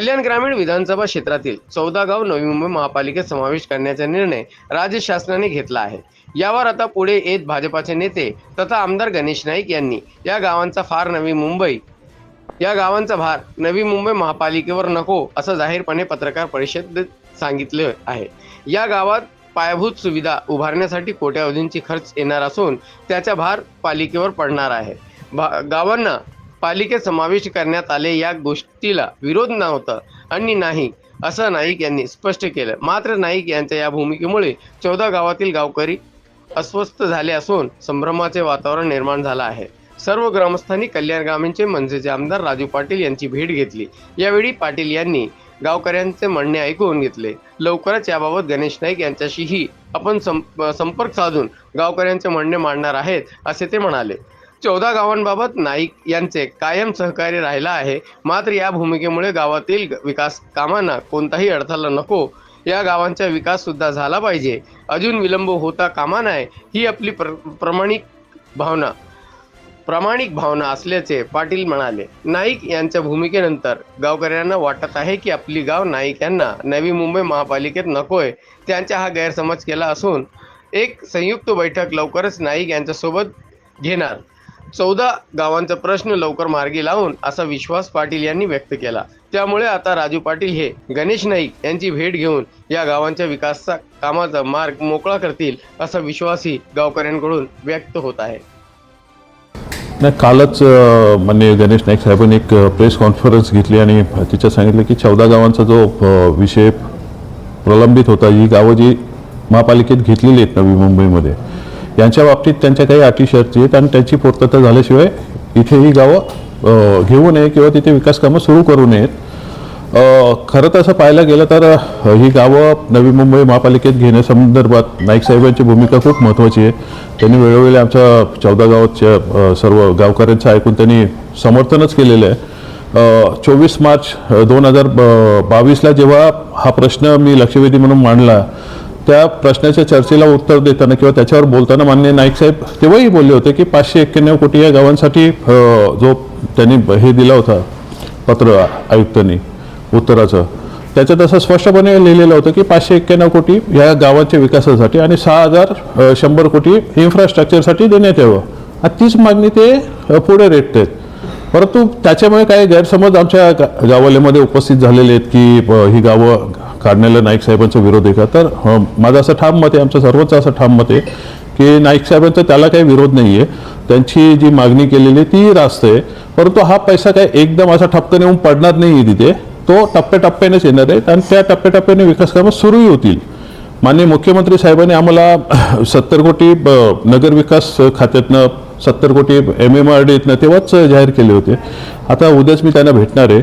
कल्याण ग्रामीण विधानसभा क्षेत्रातील चौदा गाव नवी मुंबई महापालिकेत समावेश करण्याचा निर्णय राज्य शासनाने घेतला आहे. यावर आता पुढे येत भाजपाचे नेते तथा आमदार गणेश नाईक यांनी या गावांचा फार नवी मुंबई या गावांचा भार नवी मुंबई महापालिकेवर नको असं जाहीरपणे पत्रकार परिषदेत सांगितले आहे. या गावात पायाभूत सुविधा उभारण्यासाठी कोट्यावधींची खर्च येणार असून त्याचा भार पालिकेवर पडणार आहे. भा- गावांना पालिकेत समावेश करण्यात आले या गोष्टीला विरोध नव्हता आणि नाही असं नाईक यांनी स्पष्ट केलं. मात्र नाईक यांच्या या भूमिकेमुळे चौदा गावातील गावकरी अस्वस्थ झाले असून संभ्रमाचे वातावरण निर्माण झालं आहे. सर्व ग्रामस्थांनी कल्याण ग्रामीणचे मनसेचे आमदार राजू पाटील यांची भेट घेतली. यावेळी पाटील यांनी गावकऱ्यांचे म्हणणे ऐकून घेतले. लवकरच याबाबत गणेश नाईक यांच्याशीही आपण संप संपर्क साधून गावकऱ्यांचे म्हणणे मांडणार आहेत असे ते म्हणाले. चौदा गावांबाबत नाईक यांचे कायम सहकार्य राहिला आहे. मात्र या भूमिकेमुळे गावातील विकास कामांना कोणताही अडथळा नको. या गावांचा विकास सुद्धा झाला पाहिजे. अजून विलंब होता कामा नये ही आपली प्र प्रामाणिक भावना. प्रामाणिक भावना असल्याचे पाटील म्हणाले. नाईक यांच्या भूमिकेनंतर गावकऱ्यांना वाटत आहे की आपली गाव नाईक यांना नवी मुंबई महापालिकेत नकोय. त्यांचा हा गैरसमज केला असून एक संयुक्त बैठक लवकरच नाईक यांच्यासोबत घेणार. चौदा गावांचा प्रश्न लवकर मार्गी लावून असा विश्वास पाटील यांनी व्यक्त केला. त्यामुळे आता राजू पाटील हे गणेश नाईक यांची भेट घेऊन या गावांच्या विकासा कामाचा मार्ग मोकळा करतील असा विश्वासही गावकऱ्यांकडून व्यक्त होत आहे. नाही कालच माननीय गणेश नाईक साहेबांनी एक प्रेस कॉन्फरन्स घेतली आणि तिच्यात सांगितलं की चौदा गावांचा जो विषय प्रलंबित होता ही गावं जी महापालिकेत घेतलेली आहेत नवी मुंबईमध्ये यांच्या बाबतीत त्यांच्या काही अटी शर्ती आहेत आणि त्यांची पूर्तता झाल्याशिवाय इथे ही गावं घेऊ नये किंवा तिथे विकास कामं सुरू करू नयेत. खरं तसं पाहायला गेलं तर ही गावं नवी मुंबई महापालिकेत घेण्यासंदर्भात नाईक साहेबांची भूमिका खूप महत्त्वाची आहे. त्यांनी वेळोवेळी आमच्या चौदा गावाच्या सर्व गावकऱ्यांचं ऐकून त्यांनी समर्थनच केलेलं आहे. चोवीस मार्च दोन हजार बावीसला जेव्हा हा प्रश्न मी लक्षवेधी म्हणून मांडला त्या प्रश्नाच्या चर्चेला उत्तर देताना किंवा त्याच्यावर बोलताना माननीय नाईक साहेब तेव्हाही बोलले होते की पाचशे एक्क्याण्णव कोटी या गावांसाठी जो त्यांनी हे दिला होता पत्र आयुक्तांनी उत्तराचं त्याच्यात असं स्पष्टपणे लिहिलेलं होतं की पाचशे एक्क्याण्णव कोटी या गावाच्या विकासासाठी आणि सहा हजार शंभर कोटी इन्फ्रास्ट्रक्चरसाठी देण्यात यावं. आणि तीच मागणी ते पुढे रेटत आहेत परंतु त्याच्यामुळे काही गैरसमज आमच्या गा- गावाल्यामध्ये उपस्थित झालेले आहेत की ही गावं काढण्याला नाईक साहेबांचा विरोध आहे का? तर माझं असं ठाम मत आहे आमचं सर्वच असं ठाम मत आहे की नाईक साहेबांचा त्याला काही विरोध नाही आहे त्यांची जी मागणी केलेली ती रास्त आहे. परंतु हा पैसा काय एकदम असा ठपकन येऊन पडणार नाही आहे तिथे. तो टप्प्याटप्प्यानेच येणार आहे आणि त्या टप्प्याटप्प्याने विकास कामं सुरूही होतील. माननीय मुख्यमंत्री साहेबांनी आम्हाला सत्तर कोटी नगरविकास नगर विकास खात्यातनं सत्तर कोटी एम एम आर डीतनं तेव्हाच जाहीर केले होते. आता उद्याच मी त्यांना भेटणार आहे.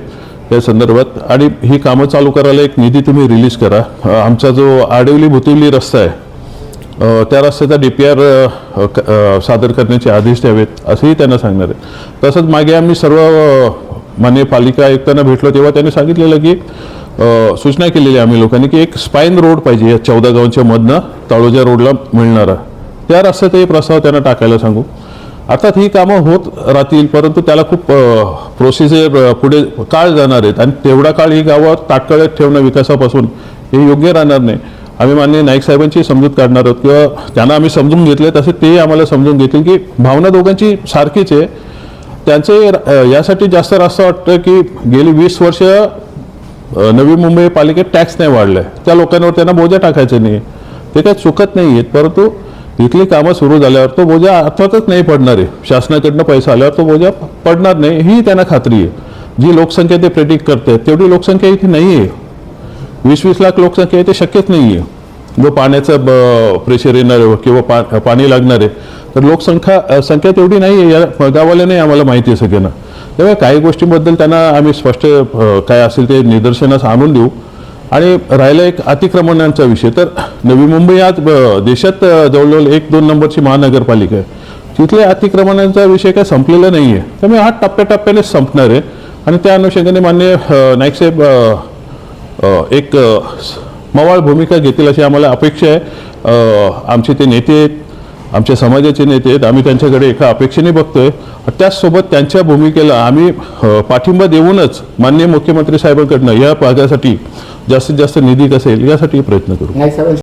त्या संदर्भात. आणि ही कामं चालू करायला एक निधी तुम्ही रिलीज करा. आमचा जो आडिवली भुतिवली रस्ता आहे त्या रस्त्याचा डी पी आर सादर करण्याचे आदेश द्यावेत असंही त्यांना सांगणार आहे. तसंच मागे आम्ही सर्व अ, माननीय पालिका आयुक्तांना भेटलो तेव्हा त्यांनी सांगितलेलं की सूचना केलेली आम्ही लोकांनी की एक स्पाईन रोड पाहिजे या चौदा गावांच्या मधनं ताळोजा रोडला मिळणारा. त्या रस्त्यातही प्रस्ताव त्यांना टाकायला सांगू. अर्थात ही कामं होत राहतील परंतु त्याला खूप प्रोसिजर पुढे काळ जाणार आहेत. आणि तेवढा काळ ही गावं ताटकळत ठेवणं विकासापासून हे योग्य राहणार नाही. आम्ही मान्य नाईक साहेबांची समजूत काढणार आहोत. किंवा त्यांना आम्ही समजून घेतले तसे ते आम्हाला समजून घेतील की भावना दोघांची सारखीच आहे. त्यांचे यासाठी जास्त रास्त वाटतं की गेली वीस वर्ष नवी मुंबई पालिकेत टॅक्स नाही वाढलाय. त्या लोकांवर त्यांना बोजा टाकायचं नाही ते काही चुकत नाही आहेत परंतु इथली कामं सुरू झाल्यावर तो बोजा अर्थातच नाही पडणार आहे. शासनाकडनं पैसा आल्यावर तो बोजा पडणार नाही ही त्यांना खात्री आहे. जी लोकसंख्या ते प्रेडिक्ट करतात तेवढी लोकसंख्या इथे नाही आहे. वीस वीस लाख लोकसंख्या आहे ते शक्यच नाही आहे. जो पाण्याचं ब प्रेशर येणार आहे किंवा पा पाणी लागणार आहे तर लोकसंख्या संख्या तेवढी नाही आहे. या गावाला आम्हाला माहिती आहे सगळ्यांना. त्यामुळे काही गोष्टींबद्दल त्यांना आम्ही स्पष्ट काय असेल ते निदर्शनास आणून देऊ. आणि राहिला एक अतिक्रमणांचा विषय. तर नवी मुंबई आज देशात जवळजवळ एक दोन नंबरची महानगरपालिका आहे. तिथल्या अतिक्रमणांचा विषय काय संपलेला नाही आहे त्यामुळे हा टप्प्याटप्प्याने संपणार आहे. आणि त्या अनुषंगाने मान्य नाईक साहेब एक मवाळ भूमिका घेतील अशी आम्हाला अपेक्षा आहे. आमचे ते नेते आहेत. आमच्या समाजाचे नेते आहेत. आम्ही त्यांच्याकडे एका अपेक्षेने बघतोय. त्याचसोबत त्यांच्या भूमिकेला आम्ही पाठिंबा देऊनच माननीय मुख्यमंत्री साहेबांकडनं या भागासाठी जास्तीत जास्त निधी कसेल यासाठी प्रयत्न करू.